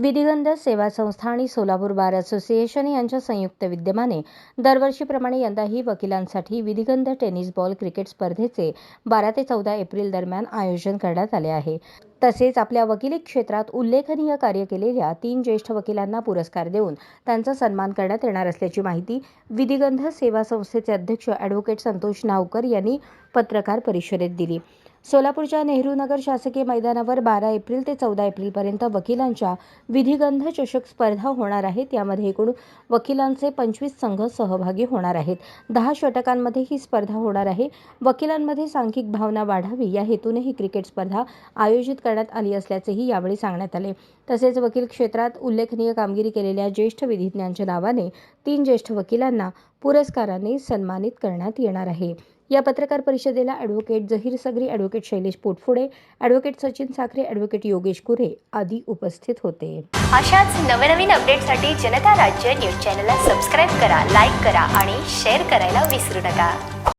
विधिगंध सेवा संस्था आणि सोलापूर बार असोसिएशन यांच्या संयुक्त विद्यमाने दरवर्षीप्रमाणे यंदाही वकिलांसाठी विधिगंध टेनिस बॉल क्रिकेट स्पर्धेचे बारा ते चौदा एप्रिल दरम्यान आयोजन करण्यात आले आहे. तसेच आपल्या वकिली क्षेत्रात उल्लेखनीय कार्य केलेल्या तीन ज्येष्ठ वकिलांना पुरस्कार देऊन त्यांचा सन्मान करण्यात येणार असल्याची माहिती विधिगंध सेवा संस्थेचे अध्यक्ष ॲडव्होकेट संतोष नावकर यांनी पत्रकार परिषदेत दिली. सोलापूरच्या नेहरू नगर शासकीय मैदानावर बारा एप्रिल ते चौदा एप्रिलपर्यंत वकिलांच्या विधिगंध चषक स्पर्धा होणार आहेत यामध्ये एकूण वकिलांचे पंचवीस संघ सहभागी होणार आहेत. दहा षटकांमध्ये ही स्पर्धा होणार आहे. वकिलांमध्ये सांघिक भावना वाढावी या हेतूने ही क्रिकेट स्पर्धा आयोजित करण्यात आली असल्याचेही यावेळी सांगण्यात आले. तसेच वकील क्षेत्रात उल्लेखनीय कामगिरी केलेल्या ज्येष्ठ विधिज्ञांच्या नावाने तीन ज्येष्ठ वकिलांना पुरस्काराने सन्मानित करण्यात येणार आहे. या पत्रकार परिषदेला advocate Zaheer Sagari advocate Shailesh Potphude advocate Sachin Sakhare advocate Yogesh Kure आदी उपस्थित होते. अशाच नवनवीन अपडेटसाठी जनता राज्य न्यूज चॅनलला सबस्क्राईब करा लाईक करा आणि शेअर करायला विसरू नका.